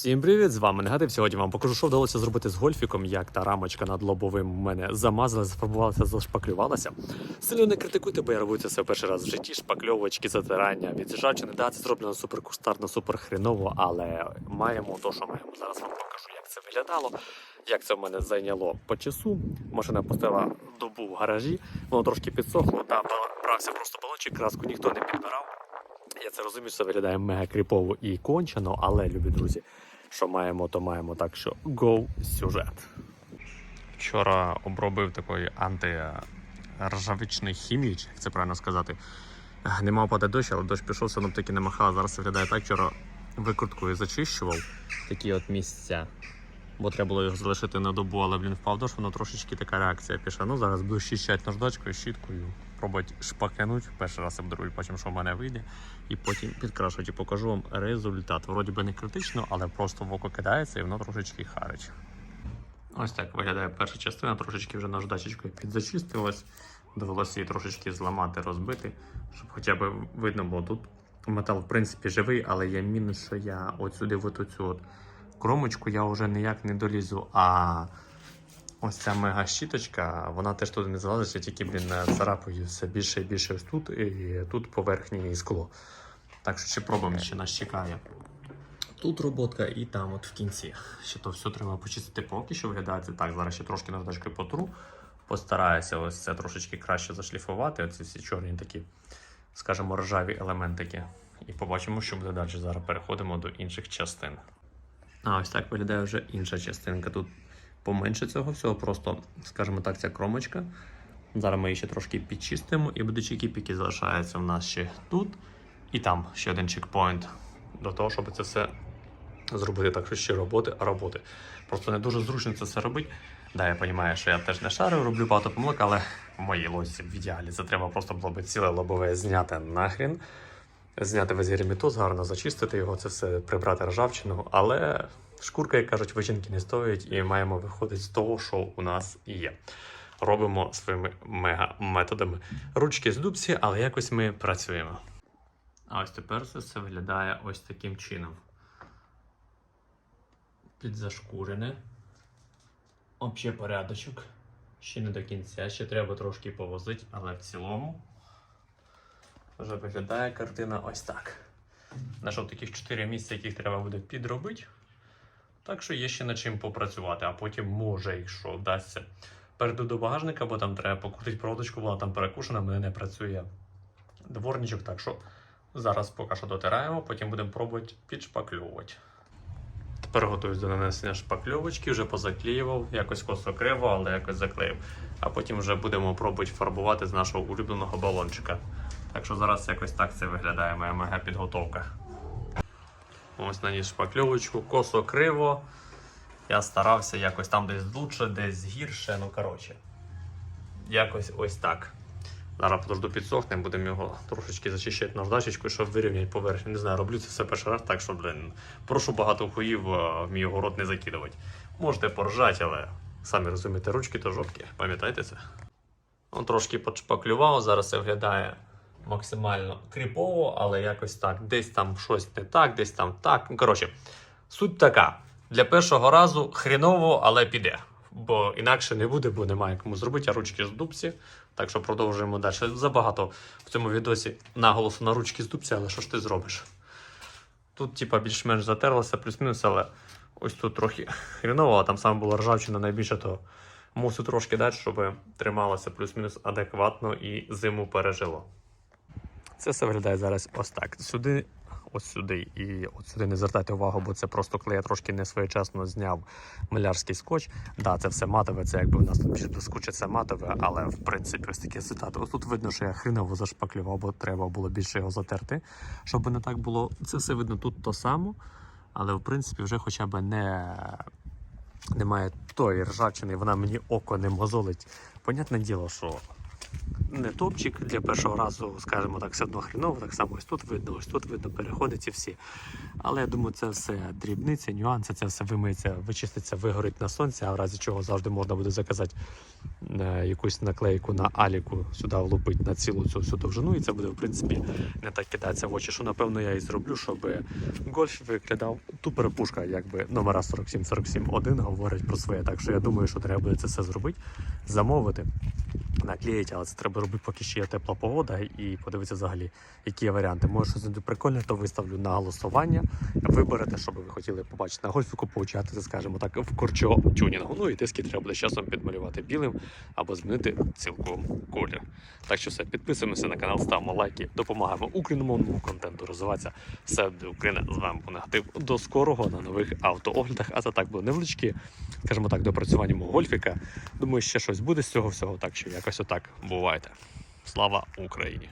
Всім привіт! З вами Негатив. Сьогодні вам покажу, що вдалося зробити з гольфіком, як та рамочка над лобовим у мене замазалася, зафарбувалася, зашпаклювалася. Сильно не критикуйте, бо я робив це все перший раз в житті. Шпакльовочки, затирання, відзижачини. Да, це зроблено супер кустарно, супер хреново, але маємо то, що маємо. Зараз вам покажу, як це виглядало. Як це в мене зайняло по часу. Машина пустила добу в гаражі, воно трошки підсохло, та брався просто балончик, краску ніхто не підбирав. Я це розумію, що це виглядає мега кріпово і кончено, але, любі друзі, що маємо, то маємо. Так що go сюжет. Вчора обробив такої антиржавичної хімії, як це правильно сказати. Не мав падати дощ, але дощ пішов, синоптики не махали. Зараз виглядає так. Вчора викруткою зачищував такі от місця. Бо треба було його залишити на добу, але блін впав дощ, воно трошечки така реакція пішла. Ну зараз буду щищати наждачкою, щіткою, пробувати шпакануть. Перший раз робити, бачимо, що в мене вийде. І потім підкрашувати і покажу вам результат. Вроді би не критично, але просто в око кидається і воно трошечки харить. Ось так виглядає перша частина, трошечки вже наждачечкою підзачистилась. Довелося її трошечки зламати, розбити, щоб хоча б видно було тут. Метал, в принципі, живий, але є мінус, що я от сюди, в оцю от кромочку я вже ніяк не долізу. А ось ця мега щіточка, вона теж туди не залазить, тільки блін, царапаю все більше і більше ось тут, і тут поверхні і скло. Так що ще пробуємо, ще нас чекає. Тут роботка і там от в кінці. Ще то все треба почистити поки що виглядає це так. Зараз ще трошки наждачкою потру. Постараюся ось це трошечки краще зашліфувати. Оці всі чорні такі, скажімо, ржаві елементики. І побачимо, що буде далі. Зараз переходимо до інших частин. А ось так виглядає вже інша частинка. Тут поменше цього всього, просто, скажімо так, ця кромочка. Зараз ми її ще трошки підчистимо, і буде чекі-піки залишаються в нас ще тут і там ще один чекпоінт. До того, щоб це все зробити так, що ще роботи, а роботи. Просто не дуже зручно це все робити. Да, я розумію, що я теж не шарю, роблю багато помилок, але в моїй логіці в ідеалі це треба просто було би ціле лобове зняти нахрін. Зняти весь герметоз, гарно зачистити його, це все прибрати ржавчину. Але шкурка, як кажуть, вичинки не стоїть, і маємо виходити з того, що у нас є. Робимо своїми мега-методами. Ручки з дубці, але якось ми працюємо. А ось тепер це все виглядає ось таким чином. Підзашкурене. Обще порядочок. Ще не до кінця, ще треба трошки повозити, але в цілому вже виглядає картина ось так. Знайшов таких 4 місця, яких треба буде підробити. Так що є ще над чим попрацювати, а потім може, якщо вдасться. Перейду до багажника, бо там треба покрутити проводочку, вона там перекушена, мене не працює дворничок. Так що зараз поки що дотираємо, потім будемо пробувати підшпакльовувати. Тепер готуюсь до нанесення шпакльовочки, вже позаклеював, якось косо криво, але якось заклеїв. А потім вже будемо пробувати фарбувати з нашого улюбленого балончика. Так що зараз якось так це виглядає моя мега підготовка. Ось наніс шпакльовочку, косо криво. Я старався якось там десь лучше, десь гірше. Ну коротше, якось ось так. Зараз подожду підсохне, будемо його трошечки зачищати наждачечкою, щоб вирівняти поверхню. Не знаю, роблю це все перший раз, так що, блин, прошу багато хуїв е, в мій город не закидувати. Можете поржати, але самі розумієте, ручки то жовткі. Пам'ятаєте це? Он трошки подшпаклював, зараз це виглядає максимально кріпово, але якось так. Десь там щось не так, десь там так. Ну, Коротше, суть така. Для першого разу хріново, але піде. Бо інакше не буде, бо немає кому зробити, а ручки з дубці. Так що продовжуємо далі. Забагато в цьому відосі наголосу на ручки з дубці, але що ж ти зробиш? Тут, типа, більш-менш затерлося, плюс-мінус, але ось тут трохи хріново, а там саме була ржавчина найбільше, то мусу трошки дати, щоб трималося плюс-мінус адекватно і зиму пережило. Це все виглядає зараз ось так. Сюди, ось сюди і от сюди не звертайте увагу, бо це просто клей я трошки не своєчасно зняв малярський скотч. Да, це все матове, це якби у нас тут більш блискуче, це матове, але в принципі ось такі цитати. Ось тут видно, що я хреново зашпаклював, бо треба було більше його затерти, щоб не так було. Це все видно тут то само, але в принципі вже хоча б не. Немає тої ржавчини, вона мені око не мозолить. Понятне діло, що не топчик для першого разу, скажімо так, все одно хріново, так само ось тут видно, ось тут видно, переходить і всі. Але я думаю, це все дрібниці, нюанси, це все вимиється, вичиститься, вигорить на сонці, а в разі чого завжди можна буде заказати е, якусь наклейку на аліку сюди влупити на цілу цю всю довжину, і це буде, в принципі, не так кидатися в очі. Що напевно я і зроблю, щоб гольф виглядав ту перепушка, якби номера 47-47-1 говорить про своє. Так що я думаю, що треба буде це все зробити, замовити. Наклеїть, але це треба робити, поки ще є тепла погода, і подивитися взагалі, які є варіанти. Може щось буде прикольне, то виставлю на голосування. Виберете, що би ви хотіли побачити на гольфіку, поучатися, скажімо так, в корчо тюнінгу. Ну і диски треба буде часом підмалювати білим або змінити цілком колір. Так що все, підписуємося на канал, ставимо лайки, допомагаємо україномовному контенту розвиватися. Все буде Україна. З вами був негатив. До скорого на нових автооглядах. А це так було невеличкі, скажімо так, допрацювання мого гольфіка. Думаю, ще щось буде з цього всього, так що якось отак бувайте. Слава Україні!